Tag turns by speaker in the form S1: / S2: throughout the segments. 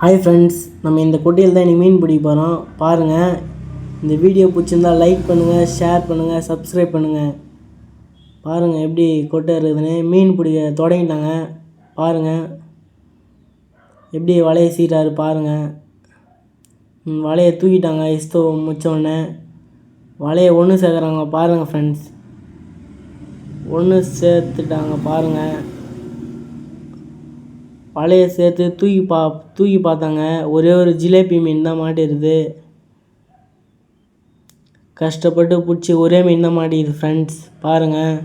S1: Hi friends நம்ம இந்த குட்டையில் தான் இன்றைக்கி மீன் பிடிக்க போகிறோம் பாருங்கள் இந்த வீடியோ பிடிச்சிருந்தா லைக் பண்ணுங்கள் ஷேர் பண்ணுங்கள் சப்ஸ்கிரைப் பண்ணுங்கள் பாருங்கள் எப்படி கொட்டை இருக்குதுன்னு. மீன் பிடிக்க தொடங்கிட்டாங்க. பாருங்கள் எப்படி வலையை சீராரு பாருங்கள் வலையை தூக்கிட்டாங்க இஸ்தோ முச்சோடனே வலையை ஒன்று சேர்க்குறாங்க பாருங்கள் ஃப்ரெண்ட்ஸ் ஒன்று சேர்த்துட்டாங்க பாருங்கள் வலையை சேர்த்து தூக்கி பா தூக்கி பார்த்தாங்க. ஒரே ஒரு ஜிலேபி மீன் தான் மாட்டிருது. கஷ்டப்பட்டு பிடிச்சி ஒரே மீன் தான் மாட்டிக்குது ஃப்ரெண்ட்ஸ் பாருங்கள்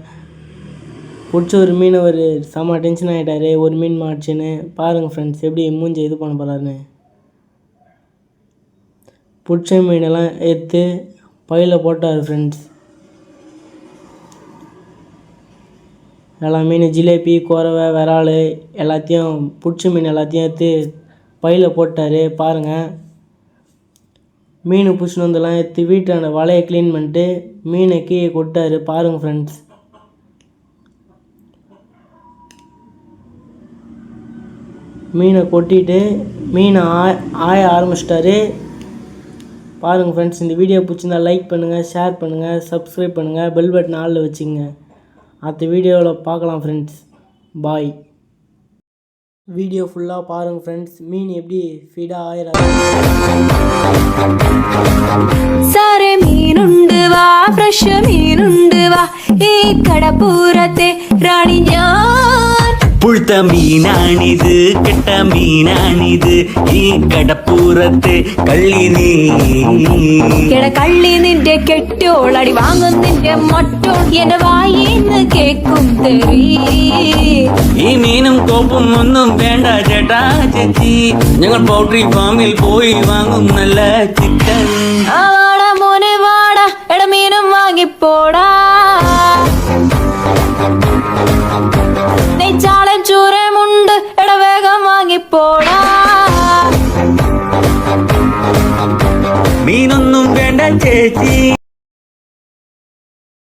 S1: பிடிச்ச ஒரு மீன் ஒரு செம்ம டென்ஷன் ஆகிட்டாரு ஒரு மீன் மாட்டுச்சுன்னு. பாருங்கள் ஃப்ரெண்ட்ஸ் எப்படி மூஞ்சி இது பண்ண போகிறாருன்னு பிடிச்ச மீனெல்லாம் எடுத்து பையில் போட்டார் ஃப்ரெண்ட்ஸ் எல்லா மீன் ஜிலேபி குறவை விரால் எல்லாத்தையும் பிடிச்ச மீன் எல்லாத்தையும் எடுத்து பையில் போட்டார். பாருங்கள் மீன் பிடிச்சின்னு வந்தெல்லாம் எடுத்து வீட்டாண்ட வலையை க்ளீன் பண்ணிட்டு மீனை கீழே கொட்டார். பாருங்கள் ஃப்ரெண்ட்ஸ் மீனை கொட்டிட்டு மீனை ஆய ஆய ஆரம்பிச்சிட்டாரு. பாருங்கள் ஃப்ரெண்ட்ஸ் இந்த வீடியோ பிடிச்சிருந்தா லைக் பண்ணுங்கள் ஷேர் பண்ணுங்கள் சப்ஸ்கிரைப் பண்ணுங்கள் பெல் பட்டன் ஆளில் வச்சுங்க. அடுத்த வீடியோவில் பார்க்கலாம் ஃப்ரெண்ட்ஸ் பாய் வீடியோ ஃபுல்லாக பாருங்கள் ஃப்ரெண்ட்ஸ் மீன் எப்படி ஃபீடாக ஆயிரம்
S2: സാറെ മീനുണ്ട് വാ ഫ്രഷ് മീനുണ്ട് വാ ഈ കടപ്പൂരത്തെ റാണി ഞാൻ
S3: പുഴുത്ത മീനാണിത് കെട്ട മീനാണിത്. ഈ കടപ്പുറത്തെ കള്ളി നീ.
S2: കള്ളി നിന്റെ കെട്ടോളടി വാങ്ങും നിന്റെ മൊട്ടോ എന്റെ വായിന്ന് കേക്കും തെറി.
S3: ഈ മീനും കോപ്പും ഒന്നും വേണ്ട ചേട്ടാ ചേച്ചി. ഞങ്ങൾ പൗട്രി ഫാമിൽ പോയി വാങ്ങും നല്ല ചിക്കൻ.
S2: വാടാ മോനെ വാടാ എട മീനും വാങ്ങിപ്പോടാ.
S3: chanchechín.